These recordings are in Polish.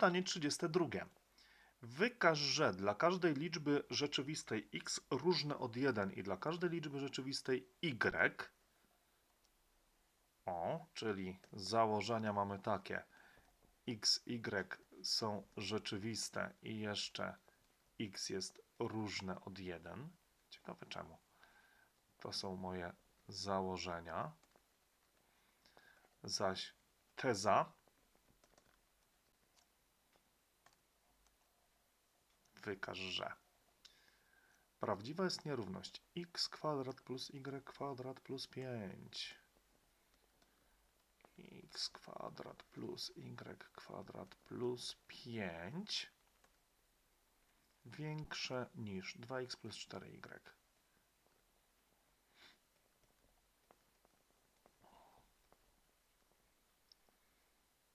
Zadanie 32. Wykaż, że dla każdej liczby rzeczywistej x różne od 1 i dla każdej liczby rzeczywistej y. O, czyli założenia mamy takie. x, y są rzeczywiste i jeszcze x jest różne od 1. Ciekawe czemu. To są moje założenia. Zaś teza wykaż, że prawdziwa jest nierówność x kwadrat plus y kwadrat plus 5 x kwadrat plus y kwadrat plus 5 większe niż 2x plus 4y.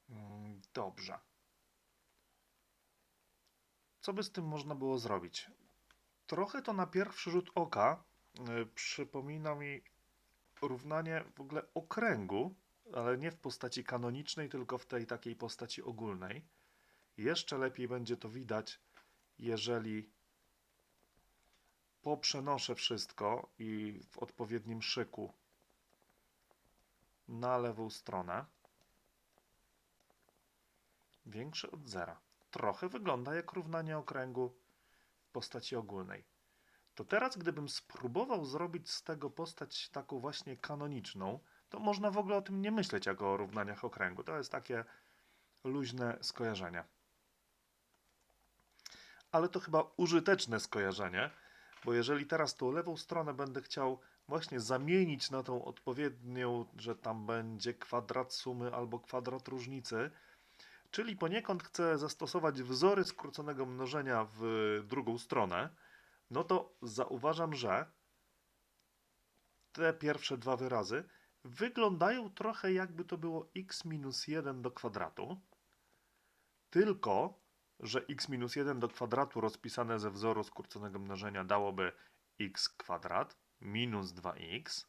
Mm, Dobrze. Co by z tym można było zrobić? Trochę to na pierwszy rzut oka y, przypomina mi równanie w ogóle okręgu, ale nie w postaci kanonicznej, tylko w tej takiej postaci ogólnej. Jeszcze lepiej będzie to widać, jeżeli poprzenoszę wszystko i w odpowiednim szyku na lewą stronę. Większe od zera. Trochę wygląda jak równanie okręgu w postaci ogólnej. To teraz, gdybym spróbował zrobić z tego postać taką właśnie kanoniczną, to można w ogóle o tym nie myśleć jako o równaniach okręgu. To jest takie luźne skojarzenie. Ale to chyba użyteczne skojarzenie, bo jeżeli teraz tą lewą stronę będę chciał właśnie zamienić na tą odpowiednią, że tam będzie kwadrat sumy albo kwadrat różnicy, czyli poniekąd chcę zastosować wzory skróconego mnożenia w drugą stronę, no to zauważam, że te pierwsze dwa wyrazy wyglądają trochę jakby to było x minus 1 do kwadratu, tylko że x minus 1 do kwadratu rozpisane ze wzoru skróconego mnożenia dałoby x kwadrat minus 2x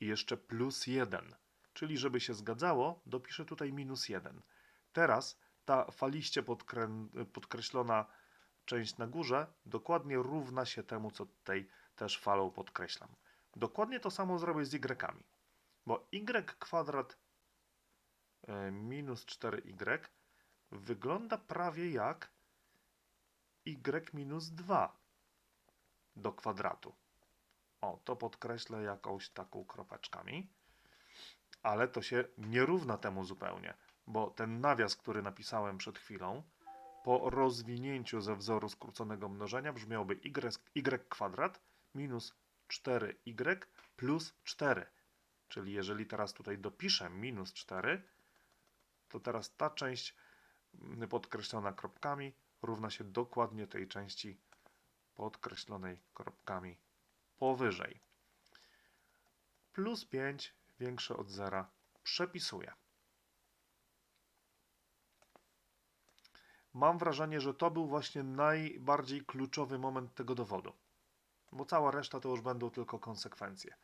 i jeszcze plus 1. Czyli żeby się zgadzało, dopiszę tutaj minus 1. Teraz ta faliście podkreślona część na górze dokładnie równa się temu, co tutaj też falą podkreślam. Dokładnie to samo zrobię z y, bo y kwadrat e, minus 4y wygląda prawie jak y minus 2 do kwadratu. O, to podkreślę jakąś taką kropeczkami, ale to się nie równa temu zupełnie, bo ten nawias, który napisałem przed chwilą, po rozwinięciu ze wzoru skróconego mnożenia brzmiałby y, y kwadrat minus 4y plus 4. Czyli jeżeli teraz tutaj dopiszę minus 4, to teraz ta część mm, podkreślona kropkami równa się dokładnie tej części podkreślonej kropkami powyżej. Plus 5 większe od zera przepisuję. Mam wrażenie, że to był właśnie najbardziej kluczowy moment tego dowodu, bo cała reszta to już będą tylko konsekwencje.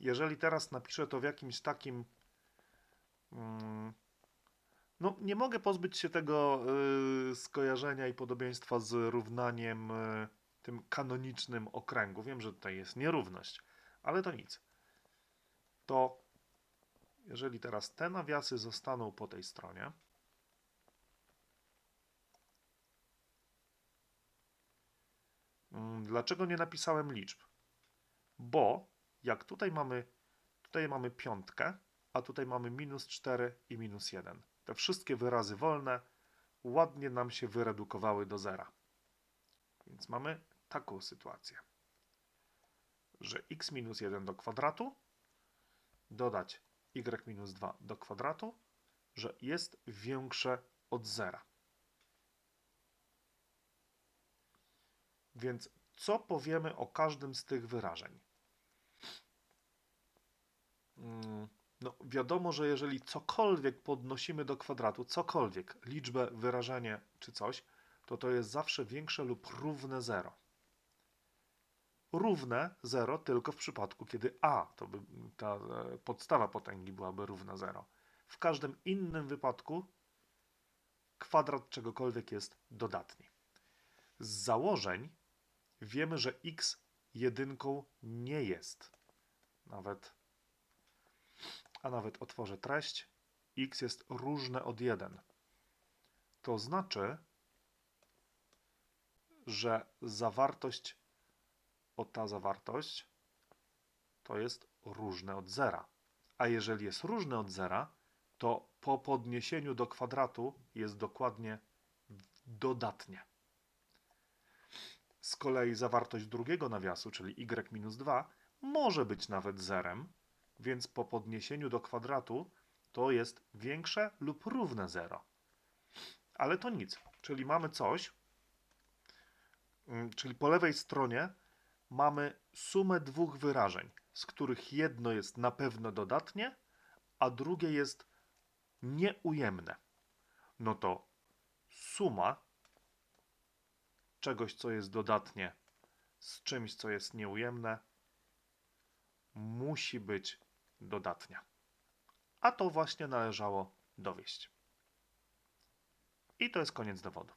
Jeżeli teraz napiszę to w jakimś takim. Mm, no, nie mogę pozbyć się tego y, skojarzenia i podobieństwa z równaniem y, tym kanonicznym okręgu. Wiem, że tutaj jest nierówność, ale to nic. To jeżeli teraz te nawiasy zostaną po tej stronie, Dlaczego nie napisałem liczb? Bo jak tutaj mamy, tutaj mamy piątkę, a tutaj mamy minus 4 i minus 1. Te wszystkie wyrazy wolne ładnie nam się wyredukowały do zera. Więc mamy taką sytuację, że x minus 1 do kwadratu dodać y minus 2 do kwadratu, że jest większe od zera. Więc co powiemy o każdym z tych wyrażeń? Mm, No, wiadomo, że jeżeli cokolwiek podnosimy do kwadratu, cokolwiek, liczbę, wyrażenie czy coś, to to jest zawsze większe lub równe 0. Równe 0 tylko w przypadku, kiedy a, to by ta e, podstawa potęgi byłaby równa 0. W każdym innym wypadku kwadrat czegokolwiek jest dodatni. Z założeń wiemy, że x jedynką nie jest. Nawet, a nawet otworzę treść. x jest różne od 1. To znaczy, że zawartość, o ta zawartość, to jest różne od zera. A jeżeli jest różne od zera, to po podniesieniu do kwadratu jest dokładnie dodatnie. Z kolei zawartość drugiego nawiasu, czyli y minus 2, może być nawet zerem, więc po podniesieniu do kwadratu to jest większe lub równe 0. Ale to nic, czyli mamy coś, mm, czyli po lewej stronie mamy sumę dwóch wyrażeń, z których jedno jest na pewno dodatnie, a drugie jest nieujemne. No to suma czegoś, co jest dodatnie, z czymś, co jest nieujemne, musi być dodatnia. A to właśnie należało dowieść. I to jest koniec dowodu.